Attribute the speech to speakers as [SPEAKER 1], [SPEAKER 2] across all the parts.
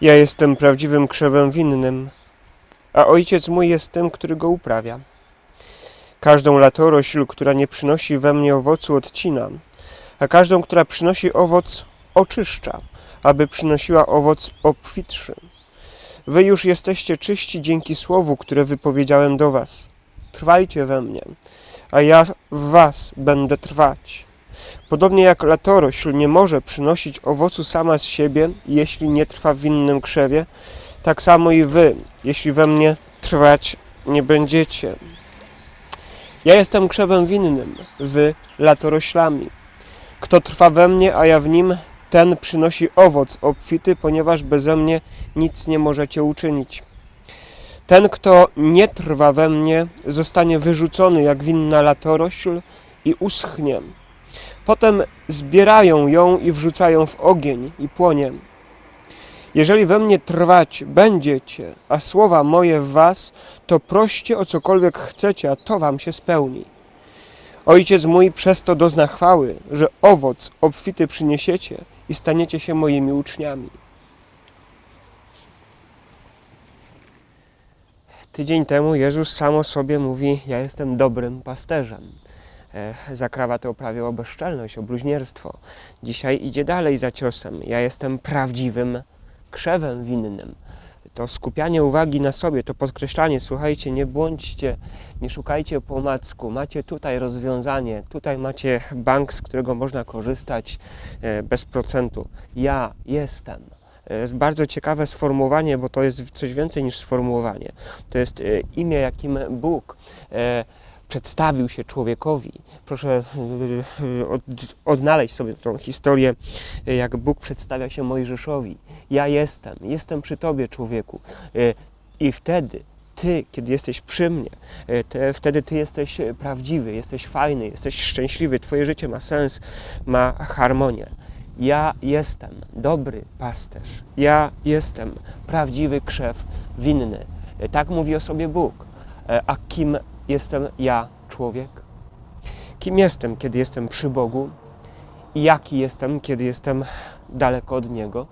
[SPEAKER 1] Ja jestem prawdziwym krzewem winnym, a ojciec mój jest tym, który go uprawia. Każdą latorośl, która nie przynosi we mnie owocu, odcinam, a każdą, która przynosi owoc, oczyszcza, aby przynosiła owoc obfitszy. Wy już jesteście czyści dzięki słowu, które wypowiedziałem do was. Trwajcie we mnie, a ja w was będę trwać. Podobnie jak latorośl nie może przynosić owocu sama z siebie, jeśli nie trwa w innym krzewie, tak samo i wy, jeśli we mnie trwać nie będziecie. Ja jestem krzewem winnym, wy latoroślami. Kto trwa we mnie, a ja w nim, ten przynosi owoc obfity, ponieważ beze mnie nic nie możecie uczynić. Ten, kto nie trwa we mnie, zostanie wyrzucony jak winna latorośl i uschnie. Potem zbierają ją i wrzucają w ogień i płonie. Jeżeli we mnie trwać będziecie, a słowa moje w was, to proście o cokolwiek chcecie, a to wam się spełni. Ojciec mój przez to dozna chwały, że owoc obfity przyniesiecie i staniecie się moimi uczniami. Tydzień temu Jezus sam o sobie mówi: Ja jestem dobrym pasterzem. E, Zakrawa to prawie o bezczelność, o bluźnierstwo. Dzisiaj idzie dalej za ciosem. Ja jestem prawdziwym krzewem winnym. To skupianie uwagi na sobie, to podkreślanie, słuchajcie, nie błądźcie, nie szukajcie po omacku. Macie tutaj rozwiązanie, tutaj macie bank, z którego można korzystać e, bez procentu. Ja jestem. E, Jest bardzo ciekawe sformułowanie, bo to jest coś więcej niż sformułowanie. To jest imię, jakim Bóg przedstawił się człowiekowi. Proszę e, od, odnaleźć sobie tą historię, jak Bóg przedstawia się Mojżeszowi. Ja jestem, jestem przy Tobie, człowieku. E, I wtedy Ty, kiedy jesteś przy mnie, e, te, wtedy Ty jesteś prawdziwy, jesteś fajny, jesteś szczęśliwy, Twoje życie ma sens, ma harmonię. Ja jestem dobry pasterz. Ja jestem prawdziwy krzew winny. Tak mówi o sobie Bóg. A kim jestem ja, człowiek? Kim jestem, kiedy jestem przy Bogu? I jaki jestem, kiedy jestem daleko od Niego?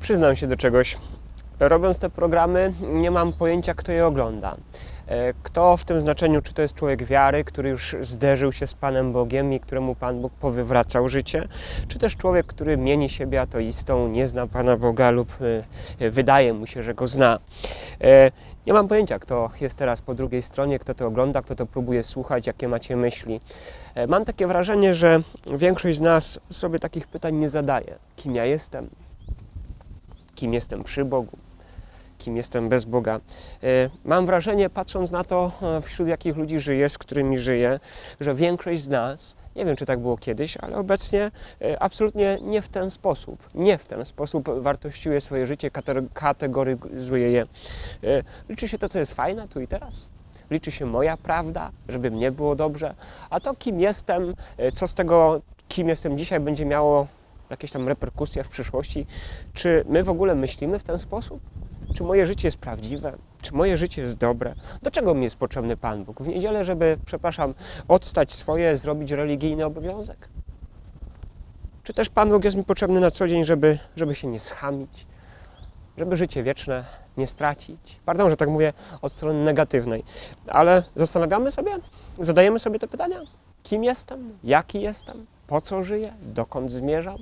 [SPEAKER 1] Przyznam się do czegoś. Robiąc te programy, nie mam pojęcia, kto je ogląda. E, Kto w tym znaczeniu, czy to jest człowiek wiary, który już zderzył się z Panem Bogiem i któremu Pan Bóg powywracał życie, czy też człowiek, który mieni siebie ateistą, nie zna Pana Boga lub e, wydaje mu się, że go zna. E, Nie mam pojęcia, kto jest teraz po drugiej stronie, kto to ogląda, kto to próbuje słuchać, jakie macie myśli. E, Mam takie wrażenie, że większość z nas sobie takich pytań nie zadaje. Kim ja jestem? Kim jestem przy Bogu? Kim jestem bez Boga. E, Mam wrażenie, patrząc na to, e, wśród jakich ludzi żyję, z którymi żyję, że większość z nas, nie wiem czy tak było kiedyś, ale obecnie e, absolutnie nie w ten sposób, nie w ten sposób wartościuje swoje życie, kate- kategoryzuje je. Liczy się to, co jest fajne tu i teraz. Liczy się moja prawda, żeby mnie było dobrze, a to, kim jestem, co z tego, kim jestem dzisiaj, będzie miało jakieś tam reperkusje w przyszłości. Czy my w ogóle myślimy w ten sposób? Czy moje życie jest prawdziwe? Czy moje życie jest dobre? Do czego mi jest potrzebny Pan Bóg? W niedzielę, żeby, przepraszam, odstać swoje, zrobić religijny obowiązek? Czy też Pan Bóg jest mi potrzebny na co dzień, żeby, żeby się nie schamić? Żeby życie wieczne nie stracić? Pardon, że tak mówię od strony negatywnej, ale zastanawiamy sobie, zadajemy sobie te pytania? Kim jestem? Jaki jestem? Po co żyję? Dokąd zmierzam?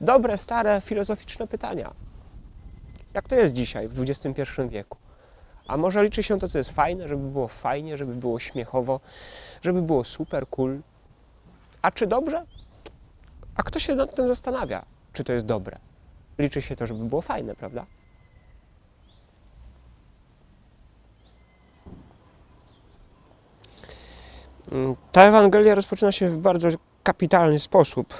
[SPEAKER 1] Dobre, stare, filozoficzne pytania. Jak to jest dzisiaj, w XXI wieku? A może liczy się to, co jest fajne, żeby było fajnie, żeby było śmiechowo, żeby było super cool? A czy dobrze? A kto się nad tym zastanawia, czy to jest dobre? Liczy się to, żeby było fajne, prawda? Mm, Ta Ewangelia rozpoczyna się w bardzo kapitalny sposób.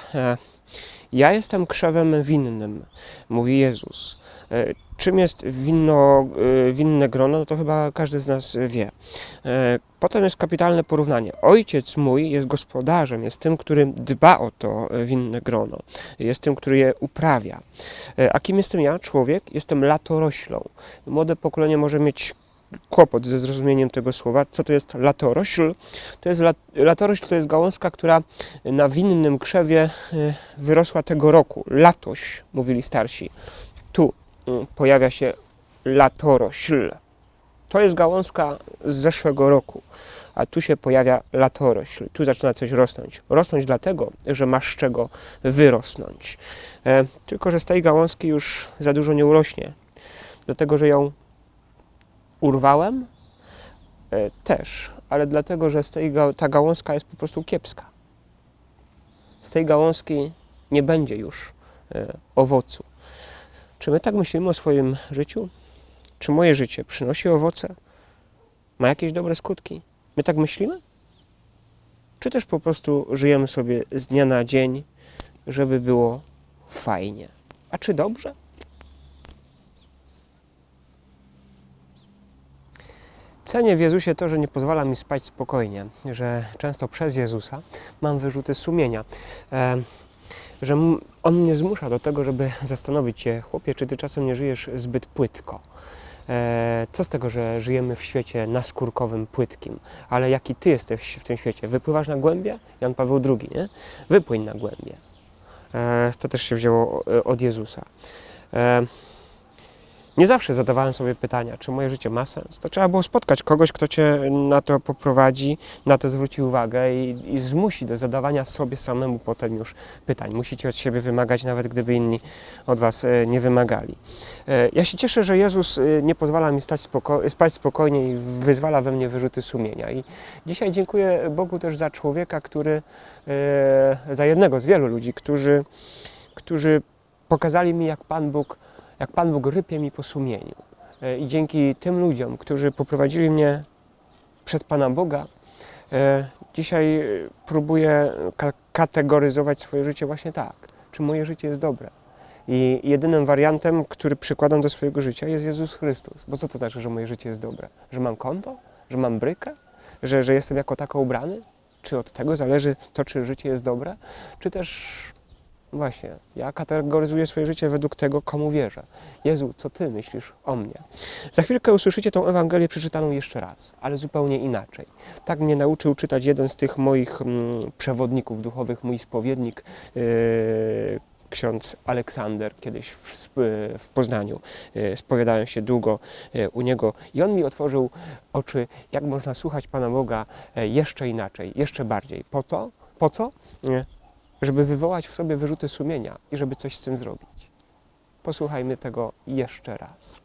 [SPEAKER 1] Ja jestem krzewem winnym, mówi Jezus. E, Czym jest winno, e, winne grono, no to chyba każdy z nas wie. E, Potem jest kapitalne porównanie. Ojciec mój jest gospodarzem, jest tym, który dba o to winne grono, jest tym, który je uprawia. A kim jestem ja, człowiek? Jestem latoroślą. Młode pokolenie może mieć kłopot ze zrozumieniem tego słowa. Co to jest latorośl? To jest lat, latorośl to jest gałązka, która na winnym krzewie y, wyrosła tego roku. Latoś, mówili starsi. Tu y, pojawia się latorośl. To jest gałązka z zeszłego roku, a tu się pojawia latorośl. Tu zaczyna coś rosnąć. Rosnąć dlatego, że masz czego wyrosnąć. E, tylko, że z tej gałązki już za dużo nie urośnie. Dlatego, że ją urwałem e, też, ale dlatego, że z tej, ta gałązka jest po prostu kiepska. Z tej gałązki nie będzie już e, owocu. Czy my tak myślimy o swoim życiu? Czy moje życie przynosi owoce? Ma jakieś dobre skutki? My tak myślimy? Czy też po prostu żyjemy sobie z dnia na dzień, żeby było fajnie? A czy dobrze? Cenię w Jezusie to, że nie pozwala mi spać spokojnie, że często przez Jezusa mam wyrzuty sumienia, e, że On mnie zmusza do tego, żeby zastanowić się, chłopie, czy ty czasem nie żyjesz zbyt płytko. E, co z tego, że żyjemy w świecie naskórkowym, płytkim, ale jaki ty jesteś w tym świecie? Wypływasz na głębie? Jan Paweł II, nie? Wypłyń na głębie. E, to też się wzięło od Jezusa. Nie zawsze zadawałem sobie pytania, czy moje życie ma sens. To trzeba było spotkać kogoś, kto cię na to poprowadzi, na to zwróci uwagę i, i zmusi do zadawania sobie samemu potem już pytań. Musicie od siebie wymagać, nawet gdyby inni od was e, nie wymagali. E, Ja się cieszę, że Jezus e, nie pozwala mi stać spoko- spać spokojnie i wyzwala we mnie wyrzuty sumienia. I dzisiaj dziękuję Bogu też za człowieka, który, za jednego z wielu ludzi, którzy, którzy pokazali mi, jak Pan Bóg, jak Pan Bóg rypie mi po sumieniu. E, I dzięki tym ludziom, którzy poprowadzili mnie przed Pana Boga, e, dzisiaj próbuję ka- kategoryzować swoje życie właśnie tak. Czy moje życie jest dobre? I jedynym wariantem, który przykładam do swojego życia jest Jezus Chrystus. Bo co to znaczy, że moje życie jest dobre? Że mam konto? Że mam brykę? Że, że jestem jako tako ubrany? Czy od tego zależy to, czy życie jest dobre? Czy też właśnie, ja kategoryzuję swoje życie według tego, komu wierzę. Jezu, co Ty myślisz o mnie? Za chwilkę usłyszycie tą Ewangelię przeczytaną jeszcze raz, ale zupełnie inaczej. Tak mnie nauczył czytać jeden z tych moich mm, przewodników duchowych, mój spowiednik, yy, ksiądz Aleksander, kiedyś w, w Poznaniu. Yy, spowiadałem się długo yy, u niego i on mi otworzył oczy, jak można słuchać Pana Boga e, jeszcze inaczej, jeszcze bardziej. Po to, po co? Żeby wywołać w sobie wyrzuty sumienia i żeby coś z tym zrobić. Posłuchajmy tego jeszcze raz.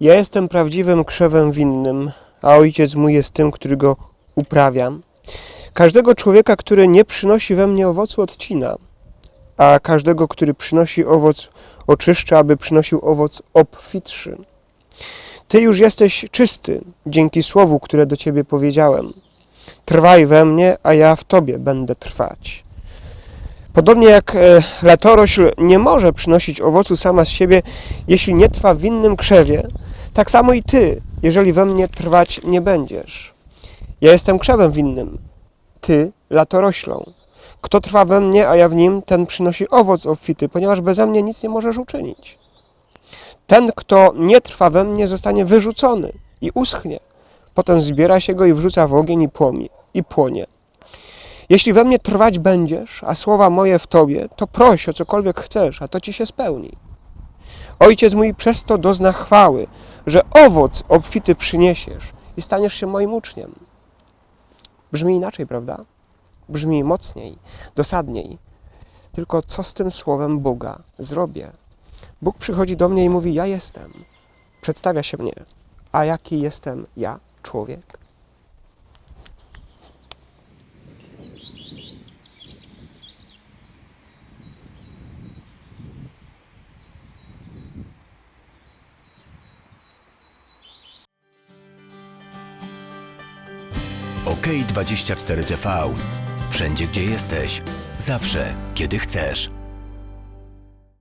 [SPEAKER 1] Ja jestem prawdziwym krzewem winnym, a ojciec mój jest tym, który go uprawiam. Każdego człowieka, który nie przynosi we mnie owocu, odcina, a każdego, który przynosi owoc, oczyszcza, aby przynosił owoc obfitszy. Ty już jesteś czysty dzięki słowu, które do ciebie powiedziałem. Trwaj we mnie, a ja w tobie będę trwać. Podobnie jak e, latorośl nie może przynosić owocu sama z siebie, jeśli nie trwa w innym krzewie, tak samo i ty, jeżeli we mnie trwać nie będziesz. Ja jestem krzewem winnym, ty latoroślą. Kto trwa we mnie, a ja w nim, ten przynosi owoc obfity, ponieważ beze mnie nic nie możesz uczynić. Ten, kto nie trwa we mnie, zostanie wyrzucony i uschnie. Potem zbiera się go i wrzuca w ogień i płomi, i płonie. Jeśli we mnie trwać będziesz, a słowa moje w tobie, to proś o cokolwiek chcesz, a to ci się spełni. Ojciec mój przez to dozna chwały, że owoc obfity przyniesiesz i staniesz się moim uczniem. Brzmi inaczej, prawda? Brzmi mocniej, dosadniej. Tylko co z tym słowem Boga zrobię? Bóg przychodzi do mnie i mówi: Ja jestem. Przedstawia się mnie. A jaki jestem ja, człowiek?
[SPEAKER 2] OK24 TV. Wszędzie gdzie jesteś, zawsze kiedy chcesz.